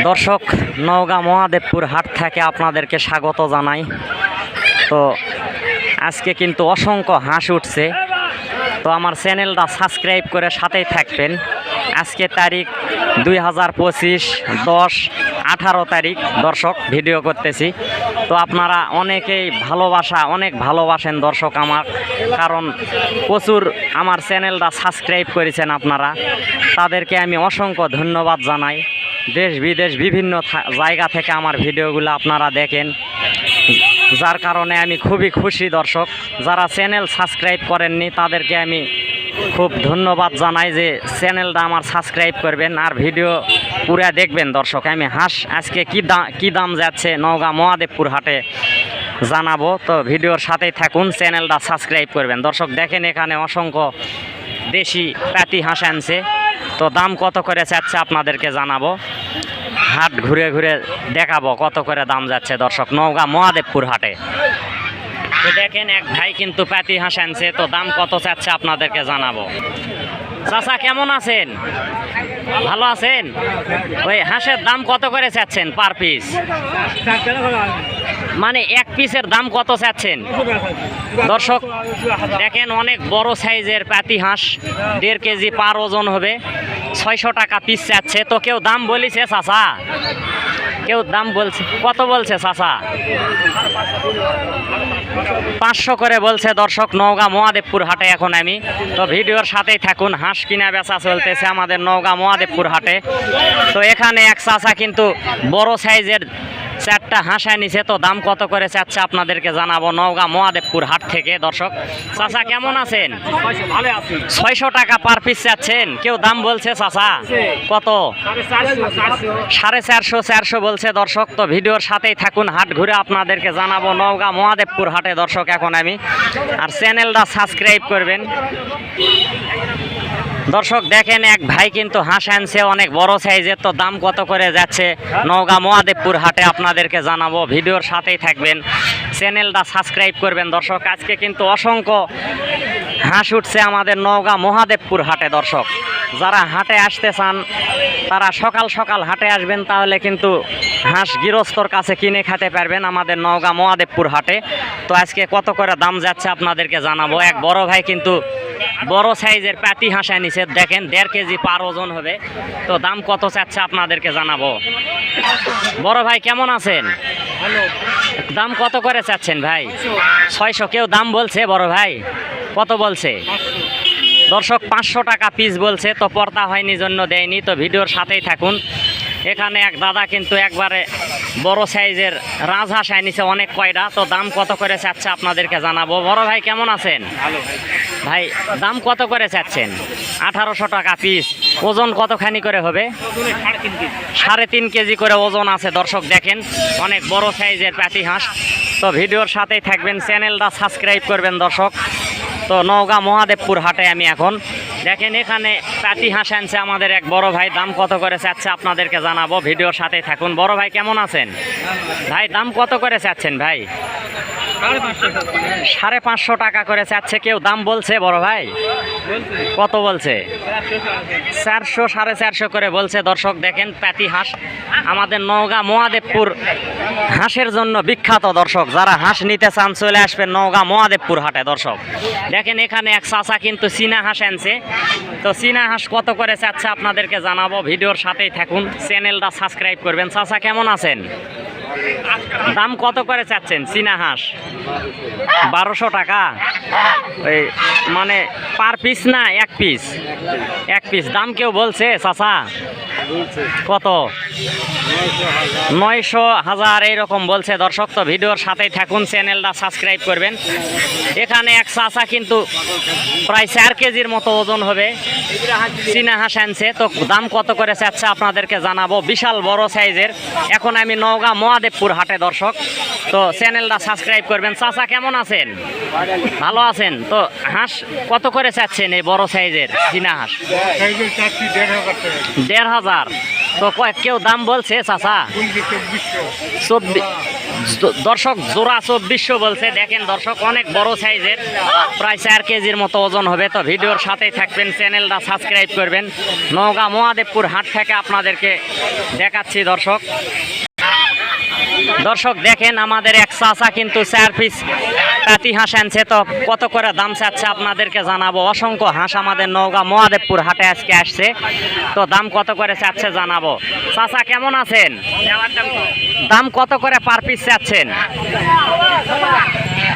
দর্শক, নওগাঁ মহাদেবপুর হাট থেকে আপনাদেরকে স্বাগত জানাই। তো আজকে কিন্তু অসংখ্য হাঁস উঠছে। তো আমার চ্যানেলটা সাবস্ক্রাইব করে সাথেই থাকবেন। আজকে তারিখ দুই হাজার পঁচিশ, দশ, আঠারো তারিখ দর্শক, ভিডিও করতেছি। তো আপনারা অনেকেই ভালোবাসা, অনেক ভালোবাসেন দর্শক আমার। কারণ প্রচুর আমার চ্যানেলটা সাবস্ক্রাইব করেছেন আপনারা। তাদেরকে আমি অসংখ্য ধন্যবাদ জানাই। দেশ বিদেশ বিভিন্ন জায়গা থেকে আমার ভিডিওগুলো আপনারা দেখেন। যার কারণে আমি খুবই খুশি দর্শক। যারা চ্যানেল সাবস্ক্রাইব করেননি, তাদেরকে আমি খুব ধন্যবাদ জানাই যে চ্যানেলটা আমার সাবস্ক্রাইব করবেন আর ভিডিও পুরা দেখবেন দর্শক। আমি হাঁস আজকে কী দাম কী দাম যাচ্ছে নওগাঁ মহাদেবপুর হাটে জানাব। তো ভিডিওর সাথেই থাকুন, চ্যানেলটা সাবস্ক্রাইব করবেন। দর্শক, দেখেন এখানে অসংখ্য দেশি প্যাতি হাঁস আনছে। তো দাম কত করে চাচ্ছে আপনাদেরকে জানাব? হাট ঘুরে ঘুরে দেখাবো কত করে দাম যাচ্ছে দর্শক, নওগাঁ মহাদেবপুর হাটে। দেখেন, এক ভাই কিন্তু প্যাতি হাঁস আনছে তো দাম কত চাচ্ছে আপনাদেরকে জানাব? চাচা কেমন আছেন? ভালো আছেন? ওই হাঁসের দাম কত করে চাচ্ছেন পার পিস মানে এক পিসের দাম কত চাচ্ছেন? দর্শক, দেখেন অনেক বড় সাইজের পাতি হাঁস, দেড় কেজি পার ওজন হবে, ছয়শো টাকা পিস চাচ্ছে। তো কেউ দাম বলিছে চাচা? কেউ দাম বলছে, কত বলছে চাষা পাঁচশো করে বলছে দর্শক, নওগাঁ মহাদেবপুর হাটে এখন আমি। তো ভিডিওর সাথেই থাকুন, হাঁস কিনা বেচা চলতেছে আমাদের নওগাঁ মহাদেবপুর হাটে। তো এখানে এক চাষা কিন্তু বড় সাইজের চারটা হাঁস নিছে তো দাম কত করে চাচ্ছে আপনাদেরকে জানাব নওগাঁ মহাদেবপুর হাট থেকে, দর্শক। চাচা, কেমন আছেন? ছয়শো টাকা পার পিস চাচ্ছেন। কেউ দাম বলছে চাচা? কত? সাড়ে চারশো চারশো বলছে দর্শক। তো ভিডিওর সাথেই থাকুন, হাট ঘুরে আপনাদেরকে জানাব নওগাঁ মহাদেবপুর হাটে, দর্শক, এখন আমি। আর চ্যানেলটা সাবস্ক্রাইব করবেন। দর্শক, দেখেন এক ভাই কিন্তু হাঁস আনছে, অনেক বড় সাইজের, তো দাম কত করে যাচ্ছে? নওগাঁ মহাদেবপুর হাটে আপনাদেরকে জানাব। ভিডিওর সাথেই থাকবেন। চ্যানেলটা সাবস্ক্রাইব করবেন। দর্শক, আজকে কিন্তু অসংখ্য হাঁস উঠছে আমাদের নওগাঁ মহাদেবপুর হাটে, দর্শক। যারা হাটে আসতে চান, তারা সকাল সকাল হাটে আসবেন, তাহলে কিন্তু হাঁস গৃহস্থর কাছে কিনে খেতে পারবেন আমাদের নওগাঁ মহাদেবপুর হাটে। তো আজকে কত করে দাম যাচ্ছে আপনাদেরকে জানাব। এক বড় ভাই কিন্তু বড় সাইজের প্যাটি হাঁস আনিছে দেখেন, দেড় কেজি পার ওজন হবে। তো দাম কত চাচ্ছে আপনাদেরকে জানাব। বড় ভাই, কেমন আছেন? দাম কত করে চাচ্ছেন ভাই? ছয়শো কেউ দাম বলছে, বড় ভাই। কত বলছে? দর্শক, পাঁচশো টাকা পিস বলছে, তো পর্দা হয়নি, জন্য দেয়নি। তো ভিডিওর সাথেই থাকুন। এখানে এক দাদা কিন্তু একবারে বড় সাইজের রাজহাঁস আনিছে অনেক কয়টা তো দাম কত করে চাচ্ছে আপনাদেরকে জানাব। বড় ভাই কেমন আছেন? ভালো ভাই। দাম কত করে চাচ্ছেন? আঠারোশো টাকা পিস ওজন কতখানি করে হবে? সাড়ে তিন কেজি। সাড়ে তিন কেজি করে ওজন আছে। দর্শক দেখেন অনেক বড় সাইজের প্যাটি হাঁস। তো ভিডিওর সাথেই থাকবেন চ্যানেলটা সাবস্ক্রাইব করবেন দর্শক। তো নওগাঁ মহাদেবপুর হাটে আমি এখন। দেখেন এখানে পাতি হাঁস আনছে আমাদের এক বড় ভাই, দাম কত করে চাচ্ছে আপনাদেরকে জানাব, ভিডিওর সাথে থাকুন। বড় ভাই, কেমন আছেন? ভাই, দাম কত করে চাচ্ছেন ভাই? সাড়ে পাঁচশো টাকা করে চাচ্ছে, কেউ দাম বলছে বড় ভাই? কত বলছে? চারশো সাড়ে চারশো করে বলছে। দর্শক দেখেন প্যাতি হাঁস আমাদের নওগাঁ মহাদেবপুর হাঁসের জন্য বিখ্যাত দর্শক। যারা হাঁস নিতে চান, চলে আসবেন নওগাঁ মহাদেবপুর হাটে, দর্শক। দেখেন, এখানে এক চাচা কিন্তু চীনা হাঁস আনছে। তো চীনা হাঁস কত করে চাচ্ছে আপনাদেরকে জানাব। ভিডিওর সাথেই থাকুন, চ্যানেলটা সাবস্ক্রাইব করবেন। চাচা, কেমন আছেন? দাম কত করে চাচ্ছেন? চীনা হাঁস। বারোশো টাকা। ওই মানে পার পিস না, এক পিস? এক পিস। দাম কেউ বলছে, চাচা? কত? নয়শো হাজার, এইরকম বলছে। দর্শক, তো ভিডিওর সাথেই থাকুন, চ্যানেলটা সাবস্ক্রাইব করবেন। এখানে এক চাচা কিন্তু প্রায় চার কেজির মতো ওজন হবে। চীনা হাঁস আনছে। তো দাম কত করে চাচ্ছে আপনাদেরকে জানাব। বিশাল বড় সাইজের। এখন আমি নওগাঁ মহাদেবপুর হাটে, দর্শক। তো চ্যানেলটা সাবস্ক্রাইব করবেন। চাচা, কেমন আছেন? ভালো আছেন? তো হাঁস কত করে চাচ্ছেন এই বড় সাইজের চীনা হাঁস? দেড় হাজার। তো কেউ দাম বলছে, চাচা? দর্শক, জোড়া চব্বিশশো বলছে। দেখেন দর্শক, অনেক বড় সাইজের। প্রায় চার কেজির মতো ওজন হবে। তো ভিডিওর সাথেই থাকবেন, চ্যানেলটা সাবস্ক্রাইব করবেন। নওগাঁ মহাদেবপুর হাট থেকে আপনাদেরকে দেখাচ্ছি, দর্শক। দর্শক, দেখেন আমাদের এক চাচা কিন্তু চার পিস হাঁস আনছে তো কত করে দাম চাচ্ছে আপনাদেরকে জানাব। অসংখ্য হাঁস আমাদের নওগাঁ মহাদেবপুর হাটে আজকে আসছে। তো দাম কত করে চাচ্ছে জানাব। চাচা, কেমন আছেন? দাম কত করে পার পিস চাচ্ছেন?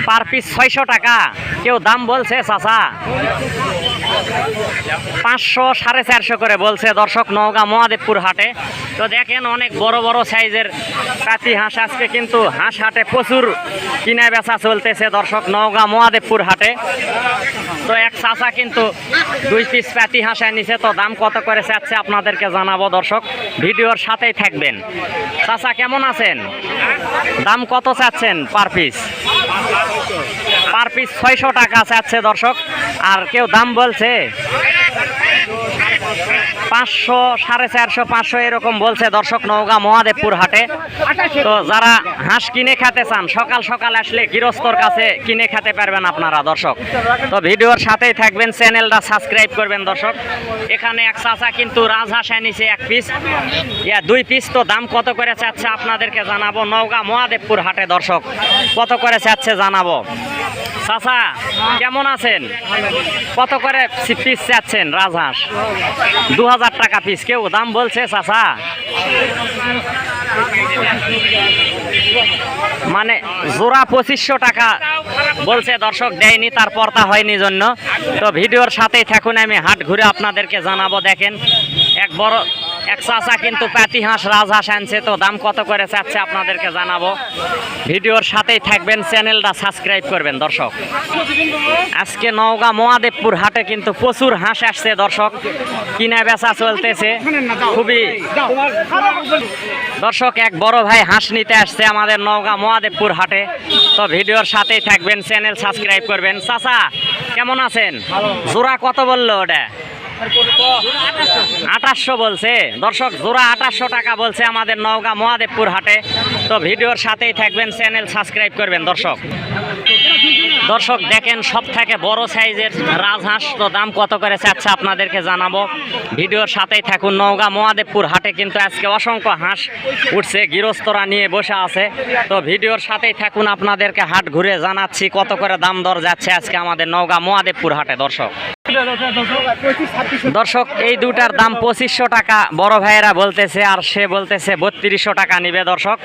পার পিস ছয়শো টাকা। কেউ দাম বলছে, চাচা? পাঁচশো সাড়ে চারশো করে বলছে দর্শক নওগাঁ মহাদেবপুর হাটে। তো দেখেন অনেক বড় বড় সাইজের কাতি হাঁস। আজকে কিন্তু হাঁস হাটে প্রচুর কিনা বেচা চলতেছে দর্শক নওগাঁ মহাদেবপুর হাটে। তো এক চাচা কিন্তু দুই পিস পাতি হাঁস নিছে তো দাম কত করে চাচ্ছে আপনাদেরকে জানাব দর্শক। ভিডিওর সাথেই থাকবেন। চাচা, কেমন আছেন? দাম কত চাচ্ছেন পার পিস? পার পিস ছয়শো টাকা চাচ্ছে দর্শক। আর কেউ দাম বলছে? পাঁচশো, সাড়ে চারশো, পাঁচশো এরকম বলছে দর্শক নওগাঁ মহাদেবপুর হাটে। তো যারা হাঁস কিনে খেতে চান, সকাল সকাল আসলে গৃহস্থর কাছে কিনে খেতে পারবেন আপনারা দর্শক। তো ভিডিওর সাথেই থাকবেন, চ্যানেলটা সাবস্ক্রাইব করবেন দর্শক। এখানে এক চাচা কিন্তু রাজহাঁস এনেছে এক পিস ইয়া, দুই পিস তো দাম কত করে চাচ্ছে আপনাদেরকে জানাব নওগাঁ মহাদেবপুর হাটে দর্শক। কত করে চাচ্ছে জানাব? চাচা, কেমন আছেন? কত করে পিস চাচ্ছেন রাজহাঁস? দু হাজার টাকা পিস কেউ দাম বলছে চাষা মানে জোড়া পঁচিশশো টাকা বলছে, দর্শক দেয়নি, তার পর্তা হয়নি জন্য। তো ভিডিওর সাথেই থাকুন, আমি হাট ঘুরে আপনাদেরকে জানাব, দেখেন, এক বড় এক চাচা কিন্তু পাতি হাঁস রাজহাঁস আনছে তো দাম কত করে চাচ্ছে আপনাদেরকে জানাব। ভিডিওর সাথেই থাকবেন, চ্যানেলটা সাবস্ক্রাইব করবেন দর্শক। আজকে নওগাঁ মহাদেবপুর হাটে কিন্তু প্রচুর হাঁস আসছে দর্শক। কিনা বেচা চলতেছে, খুবই। দর্শক, এক বড় ভাই হাঁস নিতে আসছে আমাদের নওগাঁ মহাদেবপুর হাটে। তো ভিডিওর সাথেই থাকবেন, চ্যানেল সাবস্ক্রাইব করবেন। চাচা, কেমন আছেন? জোড়া কত বলল ওটা? আঠাশশো বলছে। দর্শক, জোড়া আঠাশশো টাকা বলছে আমাদের নওগাঁ মহাদেবপুর হাটে। তো ভিডিওর সাথেই থাকবেন, চ্যানেল সাবস্ক্রাইব করবেন দর্শক। দর্শক, দেখেন সব থেকে বড় সাইজের রাজহাঁস, তো দাম কত করে চাচ্ছে আপনাদেরকে জানাব। ভিডিওর সাথেই থাকুন, নওগাঁ মহাদেবপুর হাটে কিন্তু আজকে অসংখ্য হাঁস উঠছে, গৃহস্থরা নিয়ে বসে আছে। তো ভিডিওর সাথেই থাকুন, আপনাদেরকে হাট ঘুরে জানাচ্ছি কত করে দাম দর যাচ্ছে আজকে আমাদের নওগাঁ মহাদেবপুর হাটে, দর্শক। দর্শক, এই দুটার দাম পঁচিশশো টাকা। বড় ভাইয়েরা বলতেছে আর সে বলতেছে বত্রিশশো টাকা নিবে দর্শক।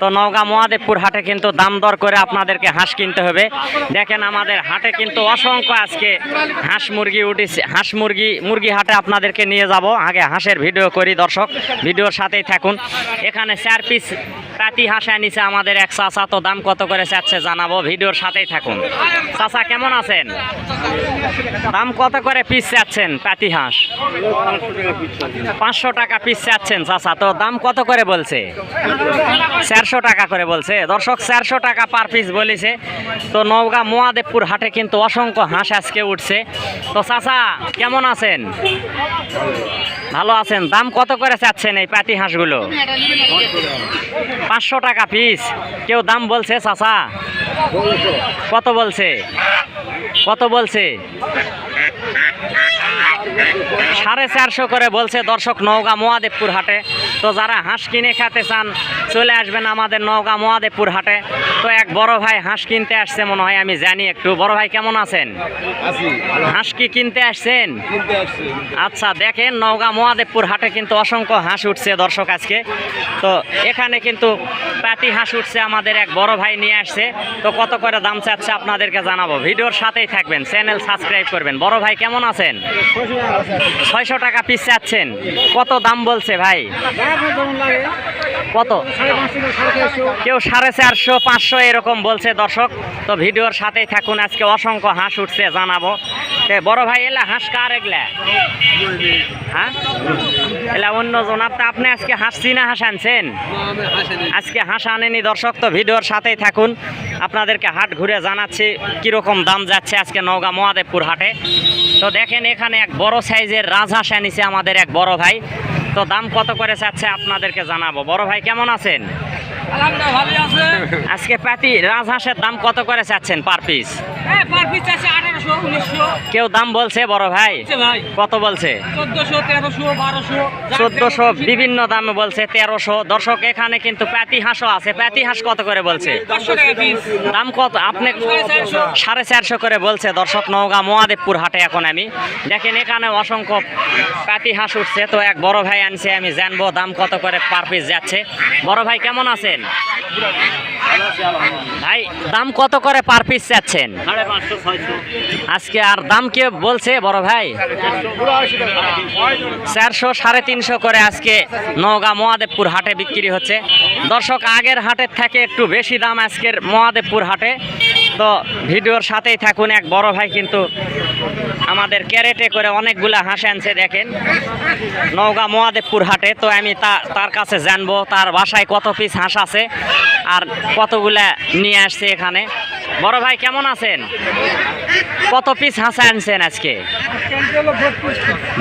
তো নওগাঁ মহাদেবপুর হাটে কিন্তু দাম দর করে আপনাদেরকে হাঁস কিনতে হবে। দেখেন আমাদের হাটে কিন্তু অসংখ্য আজকে হাঁস মুরগি উঠেছে। হাঁস মুরগি মুরগি হাটে আপনাদেরকে নিয়ে যাব। আগে হাঁসের ভিডিও করি দর্শক। ভিডিওর সাথেই থাকুন। এখানে চার পিস পাতি হাঁস আনিছে আমাদের এক চাচা। তো দাম কত করে চাচ্ছে জানাব। ভিডিওর সাথেই থাকুন। চাচা, কেমন আছেন? দাম কত করে পিস চাচ্ছেন, পাতি হাঁস? পাঁচশো টাকা পিস চাচ্ছেন, চাচা, তো দাম কত করে বলছে? চারশো টাকা করে বলছে। দর্শক, চারশো টাকা পার পিস বলেছে। তো নওগাঁ মহাদেবপুর হাটে কিন্তু অসংখ্য হাঁস আজকে উঠছে। তো চাচা, কেমন আছেন? ভালো আছেন? দাম কত করে চাচ্ছেন এই পাতি হাঁসগুলো? পাঁচশো টাকা পিস কেউ দাম বলছে, চাচা? কত বলছে? কত বলছে? সাড়ে চারশো করে বলছে দর্শক নওগাঁ মহাদেবপুর হাটে। তো যারা হাঁস কিনে খেতে চান চলে আসবেন আমাদের নওগাঁ মহাদেবপুর হাটে। তো এক বড় ভাই হাঁস কিনতে আসছে মনে হয় আমি জানি একটু। বড় ভাই কেমন আছেন? হাঁস কি কিনতে আসছেন? আচ্ছা দেখেন নওগাঁ মহাদেবপুর হাটে কিন্তু অসংখ্য হাঁস উঠছে দর্শক আজকে। তো এখানে কিন্তু পাতি হাঁস উঠছে আমাদের এক বড় ভাই নিয়ে আসছে। তো কত করে দাম চাচ্ছে আপনাদেরকে জানাব। ভিডিওর সাথেই থাকবেন চ্যানেল সাবস্ক্রাইব করবেন। বড় ভাই কেমন আছেন? ছয়শো টাকা পিস চাচ্ছেন। কত দাম বলছে ভাই? কত? কেউ সাড়ে চারশো, পাঁচশো এরকম বলছে দর্শক। তো ভিডিওর সাথেই থাকুন, আজকে অসংখ্য হাঁস উঠছে, জানাব। বড় ভাই, এলা হাঁস কার এগুলা? হ্যাঁ? এলা অন্য জনার তো আপনি আজকে হাঁস চিনা হাঁস আনছেন? আজকে হাঁস আনেনি দর্শক, তো ভিডিওর সাথেই থাকুন। আপনাদেরকে হাট ঘুরে জানাচ্ছি, কীরকম দাম যাচ্ছে আজকে নওগাঁ মহাদেবপুর হাটে। তো দেখেন এখানে এক বড় সাইজের রাজহাঁস আনিছে আমাদের এক বড় ভাই। তো দাম কত করে চাচ্ছে আপনাদেরকে জানাব। বড় ভাই, কেমন আছেন? আজকে প্যাতি রাজহাঁসের দাম কত করে চাচ্ছেন পার পিস? হ্যাঁ আছে কেউ দাম বলছে বড় ভাই? কত বলছে? চোদ্দশো বিভিন্ন দামে বলছে তেরোশো। দর্শক এখানে কিন্তু প্যাতি হাঁসও আছে। প্যাতি হাঁস কত করে বলছে? দাম কত? আপনি সাড়ে চারশো। সাড়ে চারশো করে বলছে দর্শক নওগাঁ মহাদেবপুর হাটে এখন আমি। দেখেন এখানে অসংখ্য প্যাতি হাঁস উঠছে। তো এক বড় ভাই আনছে আমি জানব দাম কত করে পার পিস যাচ্ছে। বড় ভাই কেমন আছেন? ভাই, দাম কত করে পার পিস ছয়শো আজকে আর দাম কে বলছে, বড় ভাই? চারশো সাড়ে তিনশো করে আজকে নওগাঁ মহাদেবপুর হাটে বিক্রি হচ্ছে। দর্শক, আগের হাটের থেকে একটু বেশি দাম আজকের মহাদেবপুর হাটে। তো ভিডিওর সাথেই থাকুন, এক বড় ভাই কিন্তু আমাদের ক্যারেটে করে অনেকগুলা হাঁস আনছে, দেখেন। নওগাঁ মহাদেবপুর হাটে, তো আমি তার কাছে জানব, তার বাসায় কত পিস হাঁস আছে আর কতগুলা নিয়ে আসছে এখানে। বড় ভাই, কেমন আছেন? কত পিস হাঁস আনছেন আজকে?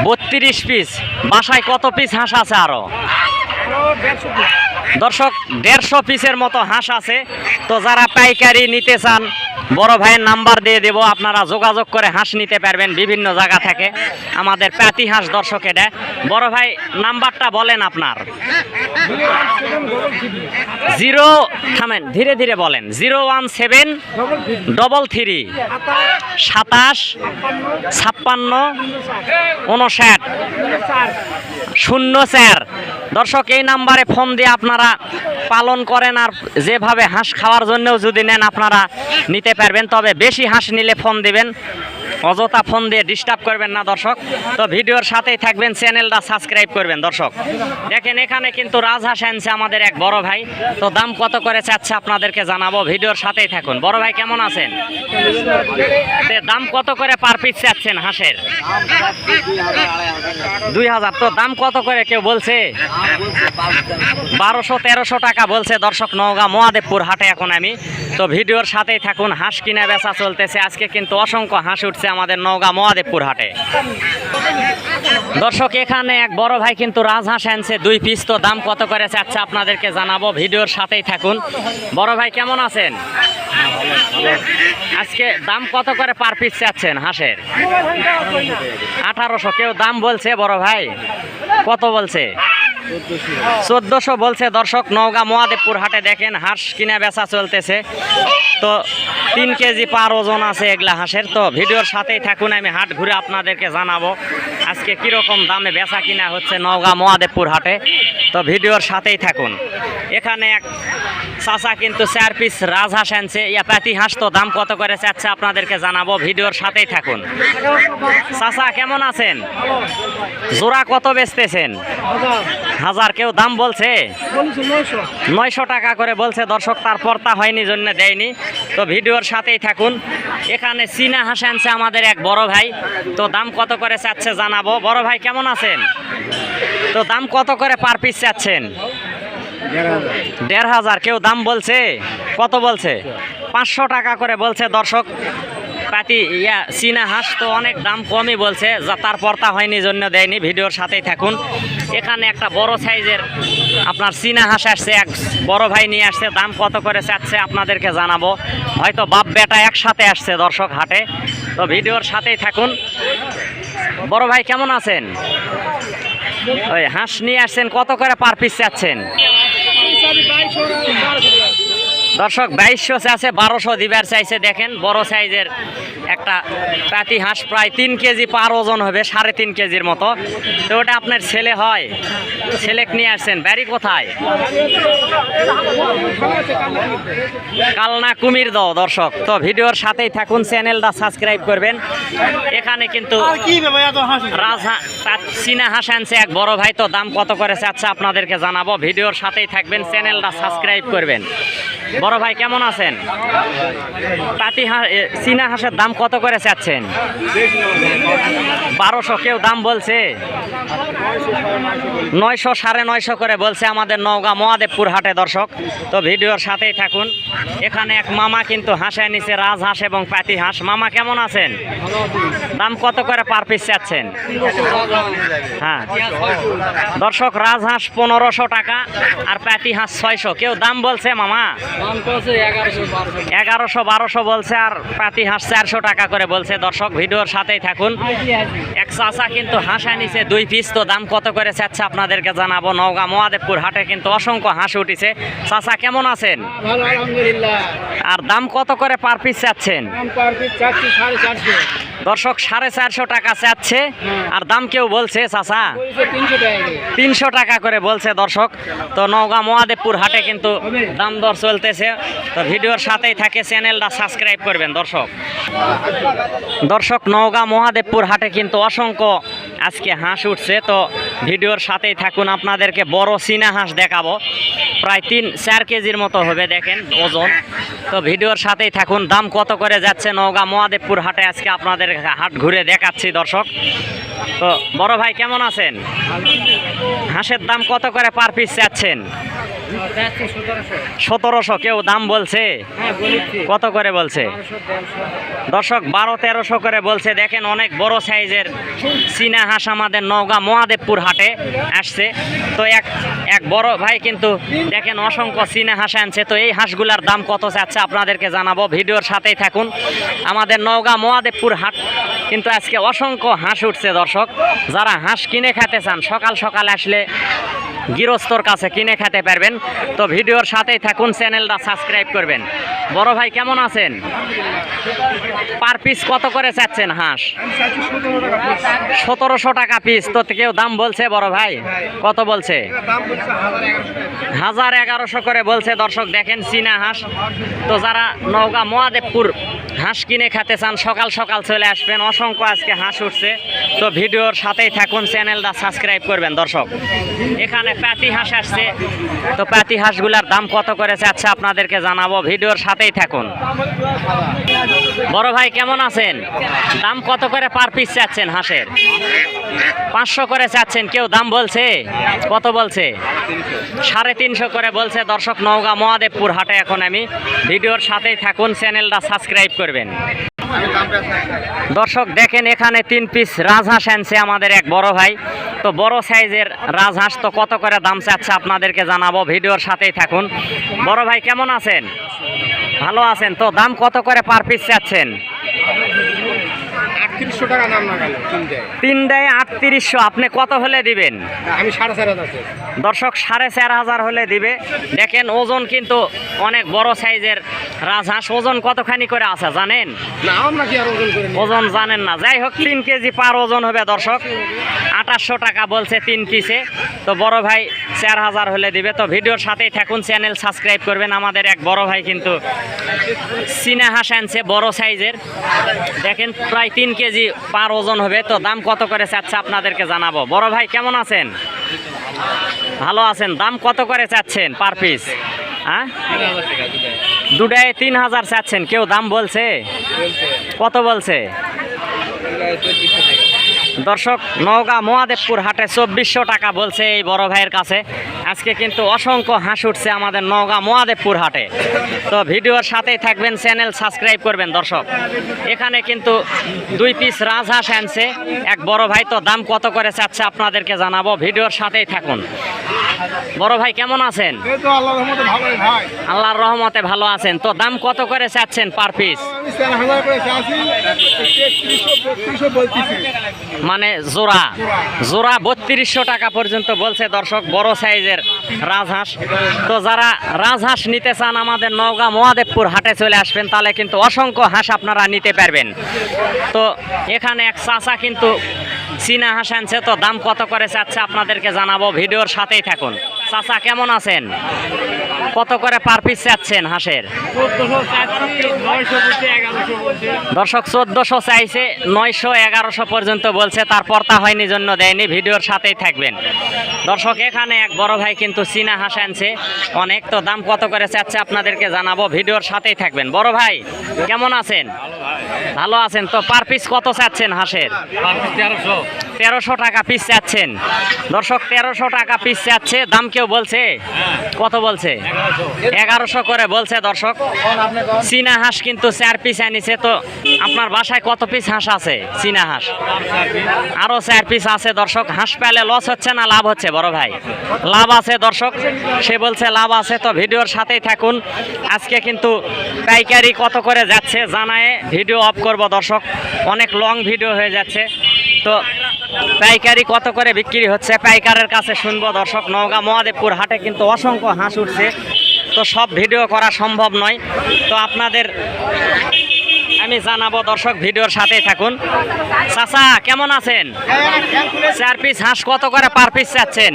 বত্রিশ পিস বাসায় কত পিস হাঁস আছে আরও? দর্শক, দেড়শো পিসের মতো হাঁস আছে। তো যারা পাইকারি নিতে চান, বড় ভাইয়ের নাম্বার দিয়ে দেব। আপনারা যোগাযোগ করে হাঁস নিতে পারবেন বিভিন্ন জায়গা থেকে। আমাদের প্যাতি হাঁস দর্শক এটা। বড় ভাই, নাম্বারটা বলেন আপনার। জিরো, থামেন, ধীরে ধীরে বলেন। Zero one seven, double three, সাতাশ, ছাপ্পান্ন উনষাট শূন্য চার। দর্শক, এই নাম্বারে ফোন দিয়ে আপনারা পালন করেন আর যেভাবে হাঁস খাওয়ার জন্যও যদি নেন আপনারা নিতে পারবেন। তবে বেশি হাঁস নিলে ফোন দিবেন। অযথা ফোন দিয়ে ডিস্টার্ব করবেন না, দর্শক। তো ভিডিওর সাথেই থাকবেন, চ্যানেলটা সাবস্ক্রাইব করবেন, দর্শক। দেখেন, এখানে কিন্তু রাজহাঁস আনছে আমাদের এক বড় ভাই। তো দাম কত করে চাচ্ছে আপনাদেরকে জানাব, ভিডিওর সাথেই থাকুন। বড় ভাই, কেমন আছেন? দাম কত করে পার পিস চাচ্ছেন হাঁসের? দুই হাজার। তো দাম কত করে কেউ বলছে? বারোশো, তেরোশো টাকা বলছে, দর্শক। নওগাঁ, মহাদেবপুর হাটে এখন আমি। তো ভিডিওর সাথেই থাকুন, হাঁস কিনা বেচা চলতেছে। আজকে কিন্তু অসংখ্য হাঁস উঠছে। আমাদের নওগাঁ মহাদেবপুর হাটে। দর্শক, এখানে এক বড় ভাই কিন্তু রাজহাঁস আনছে, দুই পিস তো দাম কত করে চাচ্ছে আপনাদেরকে জানাব, ভিডিওর সাথেই থাকুন। বড় ভাই, কেমন আছেন? আজকে দাম কত করে পার পিস চাচ্ছেন হাঁসের? আঠারোশো, কেউ দাম বলছে বড় ভাই? কত বলছে? চোদ্দশো বলছে দর্শক, নওগাঁ মহাদেবপুর হাটে দেখেন হাঁস কিনা বেচা চলতেছে। তো তিন কেজি পার ওজন আছে এগুলা হাঁসের। তো ভিডিওর সাথেই থাকুন, আমি হাট ঘুরে আপনাদেরকে জানাব। আজকে কীরকম দামে বেচা কিনা হচ্ছে নওগাঁ মহাদেবপুর হাটে। তো ভিডিওর সাথেই থাকুন। এখানে এক চাচা কিন্তু চার পিস রাজহাঁস আনছে। পাতি হাঁস তো দাম কত করে চাচ্ছে আপনাদেরকে জানাব, ভিডিওর সাথেই থাকুন। চাচা, কেমন আছেন? জোড়া কত বেচতেছেন? হাজার কেউ দাম বলছে? নয়শো টাকা করে বলছে, দর্শক তারপর তা হয়নি, জন্য দেয়নি। তো ভিডিওর সাথেই থাকুন। এখানে চীনা হাঁস আনছে আমাদের এক বড় ভাই। তো দাম কত করে চাচ্ছে জানাব। বড় ভাই, কেমন আছেন? তো দাম কত করে পার পিস চাচ্ছেন? দেড় হাজার কেউ দাম বলছে। কত বলছে? পাঁচশো টাকা করে বলছে দর্শক। পাতি, ইয়া, চীনা হাঁস তো অনেক দাম কমই বলছে। যা, তারপর তা হয়নি, জন্য দেয়নি। ভিডিওর সাথেই থাকুন। এখানে একটা বড় সাইজের আপনার চীনা হাঁস আসছে। এক বড় ভাই নিয়ে আসছে। দাম কত করে চাচ্ছে আপনাদেরকে জানাব। হয়তো বাপ বেটা একসাথে আসছে দর্শক হাটে। তো ভিডিওর সাথেই থাকুন। বড় ভাই কেমন আছেন? ওই হাঁস নিয়ে আসছেন কত করে পার পিস চাচ্ছেন? দর্শক বাইশশো আছে বারোশো দিবার চাইছে দেখেন বড় সাইজের একটা পাতি হাঁস প্রায় তিন কেজি পার ওজন হবে সাড়ে তিন কেজির মতো। তো ওটা আপনার ছেলে হয় ছেলেক নিয়ে আসছেন বাড়ি কোথায়? কালনা কুমির দাও দর্শক। তো ভিডিওর সাথেই থাকুন চ্যানেলটা সাবস্ক্রাইব করবেন। এখানে কিন্তু চীনা হাঁস আনছে এক বড় ভাই তো দাম কত করে চাচ্ছে আপনাদেরকে জানাব। ভিডিওর সাথেই থাকবেন চ্যানেলটা সাবস্ক্রাইব করবেন। বড় ভাই কেমন আছেন? পাতি হাঁস চীনা হাঁসের দাম কত করে চাচ্ছেন? বারোশো কেউ দাম বলছে। নয়শো সাড়ে নয়শো করে বলছে আমাদের নওগাঁ মহাদেবপুর হাটে দর্শক। তো ভিডিওর সাথেই থাকুন। এখানে এক মামা কিন্তু হাঁসে নিচে রাজহাঁস এবং পাতি হাঁস। মামা কেমন আছেন? দাম কত করে পার পিস চাচ্ছেন? হ্যাঁ। দর্শক রাজহাঁস পনেরোশো টাকা আর পাতি হাঁস ছয়শো। কেউ দাম বলছে মামা? এগারোশো বারোশো বলছে আর পাতি হাঁস চারশো টাকা করে বলছে দর্শক ভিডিওর সাথেই থাকুন। এক চাচা কিন্তু হাঁসা নিচে দুই পিস তো দাম কত করে চাচ্ছে আপনাদেরকে জানাব। নওগাঁ মহাদেবপুর হাটে কিন্তু অসংখ্য হাঁস উঠেছে। চাষা কেমন আছেন? আর দাম কত করে পার পিস চাচ্ছেন? দর্শক, সাড়ে চারশো টাকা চাচ্ছে। আর দাম কেউ বলছে, চাচা। তিনশো টাকা করে বলছে দর্শক। তো নওগাঁ মহাদেবপুর হাটে কিন্তু দাম দর চলতেছে। তো ভিডিওর সাথেই থাকে, চ্যানেলটা সাবস্ক্রাইব করবেন দর্শক। দর্শক, নওগাঁ মহাদেবপুর হাটে কিন্তু অসংখ্য আজকে হাঁস উঠছে তো ভিডিওর সাথেই থাকুন। আপনাদেরকে বড় চীনা হাঁস দেখাবো। প্রায় তিন চার কেজির মতো হবে দেখেন ওজন। তো ভিডিওর সাথেই থাকুন। দাম কত করে যাচ্ছে নওগাঁ মহাদেবপুর হাটে? আজকে আপনাদের হাট ঘুরে দেখাচ্ছি দর্শক। তো বড় ভাই কেমন আছেন? হাঁসের দাম কত করে পার পিস চাচ্ছেন সতেরোশো কেউ দাম বলছে? কত করে বলছে? দর্শক, বারো তেরোশো করে বলছে। দেখেন অনেক বড় সাইজের চীনা হাঁস আমাদের নওগাঁ মহাদেবপুর হাটে আসছে। তো এক এক বড় ভাই কিন্তু দেখেন অসংখ্য চীনা হাঁস আনছে। তো এই হাঁসগুলার দাম কত চাচ্ছে আপনাদেরকে জানাব। ভিডিওর সাথেই থাকুন। আমাদের নওগাঁ মহাদেবপুর হাট কিন্তু আজকে অসংখ্য হাঁস উঠছে দর্শক। যারা হাঁস কিনে খেতে চান, সকাল সকাল আসলে গৃহস্থর কাছে কিনে খেতে পারবেন। তো ভিডিওর সাথেই থাকুন, চ্যানেলটা সাবস্ক্রাইব করবেন। বড় ভাই, কেমন আছেন? পার পিস কত করে চাচ্ছেন হাঁস? সতেরোশো টাকা পিস তো কেউ দাম বলছে বড় ভাই? কত বলছে? হাজার এগারোশো করে বলছে। দর্শক, দেখেন চীনা হাঁস। তো যারা নওগাঁ, মহাদেবপুর হাঁস কিনে খেতে চান, সকাল সকাল চলে আসবেন। অসংখ্য আজকে হাঁস উঠছে। তো ভিডিওর সাথেই থাকুন, চ্যানেলটা সাবস্ক্রাইব করবেন। দর্শক, এখানে প্যাতি হাঁস আসছে। তো প্যাতি হাঁসগুলার দাম কত করে চাচ্ছে আপনাদেরকে জানাব। ভিডিওর সাথেই থাকুন। বড় ভাই, কেমন আছেন? দাম কত করে পার পিস চাচ্ছেন হাঁসের? পাঁচশো করে চাচ্ছেন। কেউ দাম বলছে? কত বলছে? সাড়ে তিনশো করে বলছে দর্শক নওগাঁ মহাদেবপুর হাটে এখন আমি। ভিডিওর সাথেই থাকুন, চ্যানেলটা সাবস্ক্রাইব করবেন। দর্শক, দেখেন এখানে তিন পিস রাজহাঁস আনছে আমাদের এক বড় ভাই। তো বড় সাইজের রাজহাঁস তো কত করে দাম চাচ্ছে আপনাদেরকে জানাব, ভিডিওর সাথেই থাকুন। বড় ভাই, কেমন আছেন? ভালো আছেন তো? দাম কত করে পার পিস চাচ্ছেন? আটত্রিশশো টাকা নাম না গেল তিনটে তিন দেয় আটত্রিশশো আপনি কত হলে দিবেন? আমি সাড়ে চার হাজার দর্শক সাড়ে চার হাজার হলে দিবে। দেখেন ওজন কিন্তু অনেক বড় সাইজের রাজহাঁস। ওজন কতখানি করে আছে জানেন? না আমরা কি আর ওজন করে ওজন জানেন না। যাই হোক তিন কেজি পার ওজন হবে দর্শক। আঠাশশো টাকা বলছে তিন পিসে। তো বড় ভাই চার হাজার হলে দিবে। তো ভিডিওর সাথেই থাকুন চ্যানেল সাবস্ক্রাইব করবেন। আমাদের এক বড় ভাই কিন্তু চীনা হাঁস আনছে বড় সাইজের। দেখেন প্রায় তিন কেজি পার ওজন হবে, তো দাম কত করে চাচ্ছে আপনাদেরকে জানাব। বড় ভাই, কেমন আছেন? ভালো আছেন, দাম কত করে চাচ্ছেন পার পিস? হ্যাঁ? দুটায় তিন হাজার চাচ্ছেন, কেউ দাম বলছে? কত বলছে? দর্শক, নওগাঁ মহাদেবপুর হাটে চব্বিশশো টাকা বলছে এই বড় ভাইয়ের কাছে। আজকে কিন্তু অসংখ্য হাঁস উঠছে আমাদের নওগাঁ মহাদেবপুর হাটে। তো ভিডিওর সাথেই থাকবেন, চ্যানেল সাবস্ক্রাইব করবেন দর্শক। এখানে কিন্তু দুই পিস রাজহাঁস আনছে। এক বড় ভাই, তো দাম কত করে চাচ্ছে আপনাদেরকে জানাব। ভিডিওর সাথেই থাকুন। বড় ভাই কেমন আছেন? আল্লাহর রহমতে ভালো আছেন। তো দাম কত করে চাচ্ছেন পার পিস মানে জোড়া। জোড়া বত্রিশশো টাকা পর্যন্ত বলছে দর্শক বড় সাইজের রাজহাঁস। তো যারা রাজহাঁস নিতে চান আমাদের নওগাঁ মহাদেবপুর হাটে চলে আসবেন তাহলে কিন্তু অসংখ্য হাঁস আপনারা নিতে পারবেন। তো এখানে এক চাচা কিন্তু চীনা হাসান সে তো দাম কত করে চাচ্ছে আপনাদেরকে জানাব ভিডিওর সাথেই থাকুন। চাচা, কেমন আছেন? কত করে পার পিস চাচ্ছেন হাঁসের? দর্শক, চোদ্দশো চাইছে, নয়শো এগারোশো পর্যন্ত বলছে, তার পর্তা হয়নি, জন্য দেয়নি, ভিডিওর সাথেই থাকবেন। দর্শক, এখানে এক বড় ভাই কিন্তু চীনা হাঁস আনছে, অনেক, তো দাম কত করে চাচ্ছে আপনাদেরকে জানাব, ভিডিওর সাথেই থাকবেন। বড় ভাই, কেমন আছেন? ভালো আছেন, তো পার পিস কত চাচ্ছেন হাঁসের? তেরোশো টাকা পিস চাচ্ছেন। দর্শক, তেরোশো টাকা পিস চাচ্ছে, দাম কেউ বলছে? কত বলছে? এগারোশো করে বলছে দর্শক। চীনা হাঁস কিন্তু চার পিস আনিছে তো আপনার বাসায় কত পিস হাঁস আছে? চীনা হাঁস। আরও চার পিস আছে দর্শক। হাঁস পেলে লস হচ্ছে না লাভ হচ্ছে, বড় ভাই? লাভ আছে দর্শক। সে বলছে লাভ আছে, তো ভিডিওর সাথেই থাকুন। আজকে কিন্তু পাইকারি কত করে যাচ্ছে জানায় ভিডিও অফ করব দর্শক। অনেক লং ভিডিও হয়ে যাচ্ছে। তো পাইকারি কত করে বিক্রি হচ্ছে? পাইকারের কাছে শুনব দর্শক, নওগাঁ মহাদেবপুর হাটে কিন্তু অসংখ্য হাঁস উঠছে। তো সব ভিডিও করা সম্ভব নয়। তো আপনাদের আমি জানাব দর্শক, ভিডিওর সাথেই থাকুন। চাচা, কেমন আছেন? চার পিস হাঁস কত করে পার পিস চাচ্ছেন?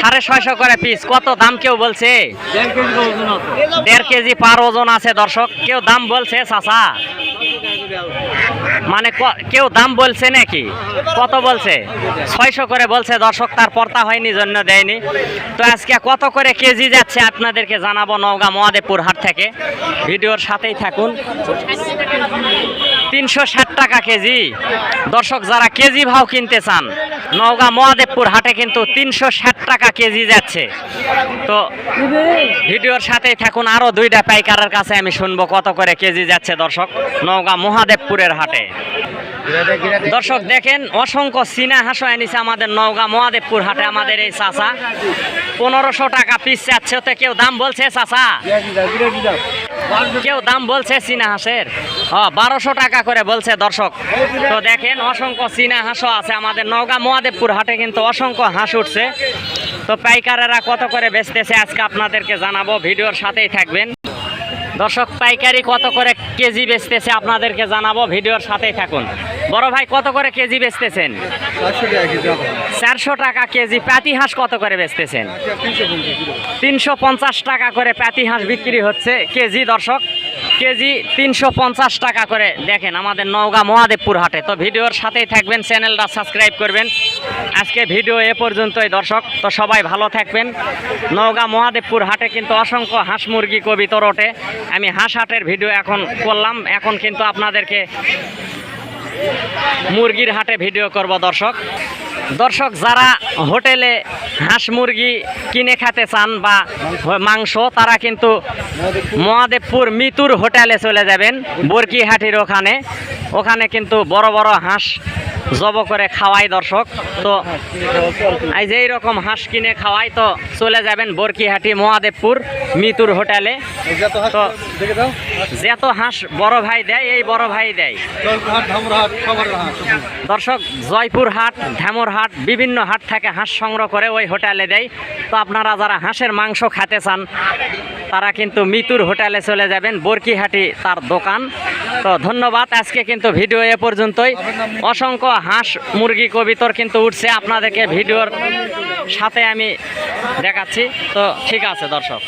সাড়ে ছয়শো করে পিস কত দাম কেউ বলছে? দেড় কেজি পার ওজন আছে দর্শক। কেউ দাম বলছে, চাচা? মানে কেউ দাম বলছে নাকি? কত বলছে? ছয়শো করে বলছে দর্শক, তার পর্তা হয়নি, জন্য দেয়নি। তো আজকে কত করে কেজি যাচ্ছে আপনাদেরকে জানাব নওগাঁ মহাদেবপুর হাট থেকে। ভিডিওর সাথেই থাকুন। তিনশো ষাট টাকা কেজি। দর্শক, যারা কেজি ভাও কিনতে চান, নওগাঁ মহাদেবপুর হাটে কিন্তু তিনশো ষাট টাকা কেজি যাচ্ছে। তো ভিডিওর সাথেই থাকুন আরও দুইটা পাইকারের কাছে আমি শুনব কত করে কেজি যাচ্ছে দর্শক, নওগাঁ মহাদেবপুরের হাটে। দর্শক দেখেন, অসংখ্য চীনা হাঁসও এনেছে আমাদের নওগাঁ মহাদেবপুর হাটে আমাদের এই চাচা। পনেরোশো টাকা পিস চাচ্ছে তো কেউ দাম বলছে, চাচা? কেউ দাম বলছে চীনা হাঁসের হ্যাঁ বারোশো টাকা করে বলছে দর্শক। তো দেখেন, অসংখ্য চীনা হাঁসও আছে আমাদের নওগাঁ মহাদেবপুর হাটে কিন্তু অসংখ্য হাঁস উঠছে। তো পাইকারেরা কত করে বেচতেছে আজকে আপনাদেরকে জানাব, ভিডিওর সাথেই থাকবেন। দর্শক পাইকারি কত করে কেজি বেচতেছে আপনাদেরকে জানাব ভিডিওর সাথেই থাকুন। বড় ভাই কত করে কেজি বেচতেছেন? চারশো টাকা কেজি প্যাতি হাঁস কত করে বেচতেছেন? তিনশো পঞ্চাশ টাকা করে প্যাতি হাঁস বিক্রি হচ্ছে কেজি দর্শক। কেজি তিনশো পঞ্চাশ টাকা করে। দেখেন আমাদের নওগাঁ মহাদেবপুর হাটে। তো ভিডিওর সাথেই থাকবেন, চ্যানেলটা সাবস্ক্রাইব করবেন। আজকে ভিডিও এ পর্যন্তই দর্শক। তো সবাই ভালো থাকবেন। নওগাঁ মহাদেবপুর হাটে কিন্তু অসংখ্য হাঁস মুরগি কবিতর ওঠে আমি হাঁস হাটের ভিডিও এখন করলাম। এখন কিন্তু আপনাদেরকে মুরগির হাটে ভিডিও করব দর্শক। দর্শক, যারা হোটেলে হাঁস মুরগি কিনে খেতে চান বা মাংস, তারা কিন্তু মহাদেবপুর মিতুর হোটেলে চলে যাবেন, বরকিহাটির ওখানে। ওখানে কিন্তু বড় বড় হাঁস জব করে খাওয়াই দর্শক। তো এই যে এইরকম হাঁস কিনে খাওয়াই তো চলে যাবেন বরকিহাটি মহাদেবপুর মিতুর হোটেলে। তো যত হাঁস বড় ভাই দেয় এই বড় ভাই দেয়। দর্শক জয়পুর হাট ঢ্যামর হাট বিভিন্ন হাট থেকে হাঁস সংগ্রহ করে ওই হোটেলে দেয়। তো আপনারা যারা হাঁসের মাংস খেতে চান তারা কিন্তু মিতুর হোটেলে চলে যাবেন। বরকিহাটি তার দোকান। তো ধন্যবাদ আজকে কিন্তু ভিডিও এ পর্যন্তই। অসংখ্য হাঁস, মুরগি কবিতর কিন্তু উঠছে। আপনাদেরকে ভিডিওর সাথে আমি দেখাচ্ছি। তো ঠিক আছে, দর্শক।